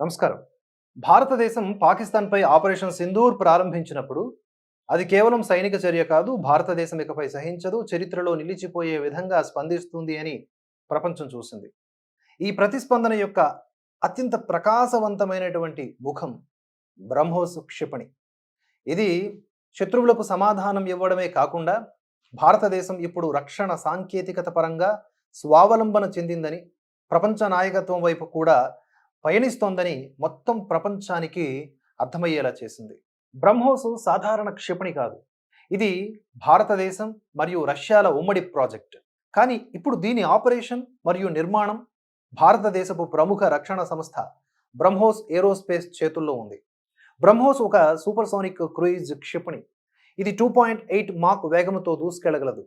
నమస్కారం. భారతదేశం పాకిస్తాన్పై ఆపరేషన్ సింధూర్ ప్రారంభించినప్పుడు అది కేవలం సైనిక చర్య కాదు భారతదేశం ఇకపై సహించదు చరిత్రలో నిలిచిపోయే విధంగా స్పందిస్తుంది అని ప్రపంచం చూసింది. ఈ ప్రతిస్పందన యొక్క అత్యంత ప్రకాశవంతమైనటువంటి ముఖం బ్రహ్మోస్ క్షిపణి. ఇది శత్రువులకు సమాధానం ఇవ్వడమే కాకుండా భారతదేశం ఇప్పుడు రక్షణ సాంకేతికత పరంగా స్వావలంబన చెందిందని ప్రపంచ నాయకత్వం వైపు కూడా పయనిస్తోందని మొత్తం ప్రపంచానికి అర్థమయ్యేలా చేసింది. బ్రహ్మోస్ సాధారణ క్షిపణి కాదు. ఇది భారతదేశం మరియు రష్యాల ఉమ్మడి ప్రాజెక్ట్. కానీ ఇప్పుడు దీని ఆపరేషన్ మరియు నిర్మాణం భారతదేశపు ప్రముఖ రక్షణ సంస్థ బ్రహ్మోస్ ఏరోస్పేస్ చేతుల్లో ఉంది. బ్రహ్మోస్ ఒక సూపర్సోనిక్ క్రూయిజ్ క్షిపణి. ఇది టూ పాయింట్ ఎయిట్ మాక్ వేగంతో దూసుకెళ్ళగలదు.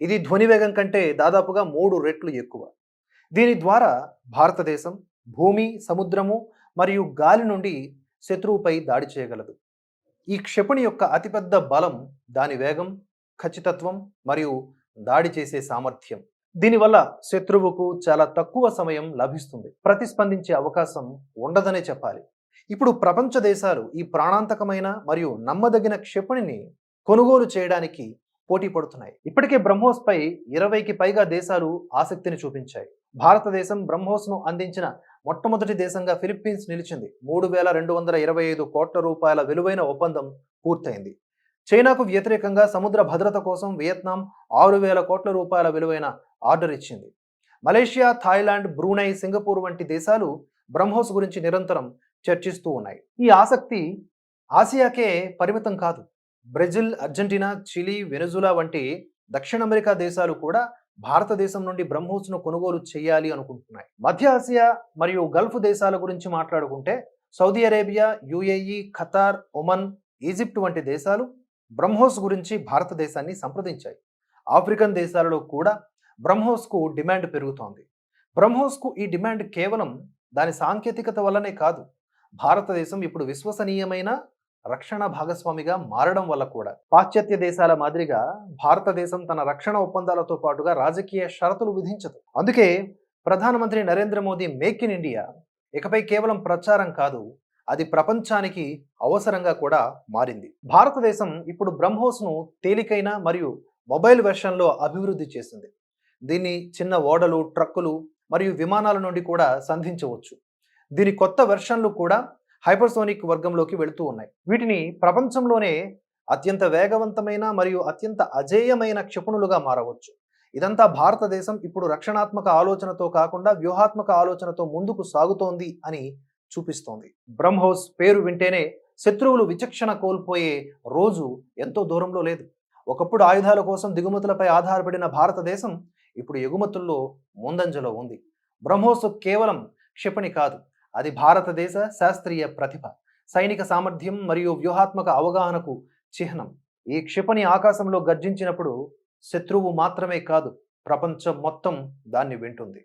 ఇది ధ్వని వేగం కంటే దాదాపుగా మూడు రెట్లు ఎక్కువ. దీని ద్వారా భారతదేశం భూమి సముద్రము మరియు గాలి నుండి శత్రువుపై దాడి చేయగలదు. ఈ క్షిపణి యొక్క అతిపెద్ద బలం దాని వేగం ఖచ్చితత్వం మరియు దాడి చేసే సామర్థ్యం. దీనివల్ల శత్రువుకు చాలా తక్కువ సమయం లభిస్తుంది. ప్రతిస్పందించే అవకాశం ఉండదనే చెప్పాలి. ఇప్పుడు ప్రపంచ దేశాలు ఈ ప్రాణాంతకమైన మరియు నమ్మదగిన క్షిపణిని కొనుగోలు చేయడానికి పోటీ పడుతున్నాయి. ఇప్పటికే బ్రహ్మోస్పై ఇరవైకి పైగా దేశాలు ఆసక్తిని చూపించాయి. భారతదేశం బ్రహ్మోస్ను అందించిన మొట్టమొదటి దేశంగా ఫిలిప్పీన్స్ నిలిచింది. మూడు వేల రెండు వందల ఇరవై ఐదు కోట్ల రూపాయల విలువైన ఒప్పందం పూర్తయింది. చైనాకు వ్యతిరేకంగా సముద్ర భద్రత కోసం వియత్నాం ఆరు వేల కోట్ల రూపాయల విలువైన ఆర్డర్ ఇచ్చింది. మలేషియా థాయిలాండ్ బ్రూనై సింగపూర్ వంటి దేశాలు బ్రహ్మోస్ గురించి నిరంతరం చర్చిస్తూ ఉన్నాయి. ఈ ఆసక్తి ఆసియాకే పరిమితం కాదు. బ్రెజిల్ అర్జెంటీనా చిలీ వెనుజులా వంటి దక్షిణ అమెరికా దేశాలు కూడా భారతదేశం నుండి బ్రహ్మోస్ను కొనుగోలు చేయాలి అనుకుంటున్నాయి. మధ్య ఆసియా మరియు గల్ఫ్ దేశాల గురించి మాట్లాడుకుంటే Saudi Arabia UAE Qatar Oman Egypt వంటి దేశాలు బ్రహ్మోస్ గురించి భారతదేశాన్ని సంప్రదించాయి. ఆఫ్రికన్ దేశాలలో కూడా బ్రహ్మోస్కు డిమాండ్ పెరుగుతోంది. బ్రహ్మోస్కు ఈ డిమాండ్ కేవలం దాని సాంకేతికత వల్లనే కాదు. భారతదేశం ఇప్పుడు విశ్వసనీయమైన రక్షణ భాగస్వామిగా మారడం వల్ల కూడా. పాశ్చాత్య దేశాల మాదిరిగా భారతదేశం తన రక్షణ ఒప్పందాలతో పాటుగా రాజకీయ షరతులు విధించదు. అందుకే ప్రధానమంత్రి Narendra Modi make in India ఇకపై కేవలం ప్రచారం కాదు అది ప్రపంచానికి అవసరంగా కూడా మారింది. భారతదేశం ఇప్పుడు బ్రహ్మోస్ను తేలికైన మరియు మొబైల్ వెర్షన్లో అభివృద్ధి చేసింది. దీన్ని చిన్న ఓడలు ట్రక్కులు మరియు విమానాల నుండి కూడా సంధించవచ్చు. దీని కొత్త వెర్షన్లు కూడా హైపర్సోనిక్ వర్గంలోకి వెళుతూ ఉన్నాయి. వీటిని ప్రపంచంలోనే అత్యంత వేగవంతమైన మరియు అత్యంత అజేయమైన క్షిపణులుగా మారవచ్చు. ఇదంతా భారతదేశం ఇప్పుడు రక్షణాత్మక ఆలోచనతో కాకుండా వ్యూహాత్మక ఆలోచనతో ముందుకు సాగుతోంది అని చూపిస్తోంది. బ్రహ్మోస్ పేరు వింటేనే శత్రువులు విచక్షణ కోల్పోయే రోజు ఎంతో దూరంలో లేదు. ఒకప్పుడు ఆయుధాల కోసం దిగుమతులపై ఆధారపడిన భారతదేశం ఇప్పుడు ఎగుమతుల్లో ముందంజలో ఉంది. బ్రహ్మోస్ కేవలం క్షిపణి కాదు. అది భారతదేశ శాస్త్రీయ ప్రతిభ సైనిక సామర్థ్యం మరియు వ్యూహాత్మక అవగాహనకు చిహ్నం. ఈ క్షిపణి ఆకాశంలో గర్జించినప్పుడు శత్రువు మాత్రమే కాదు ప్రపంచం మొత్తం దాన్ని వింటుంది.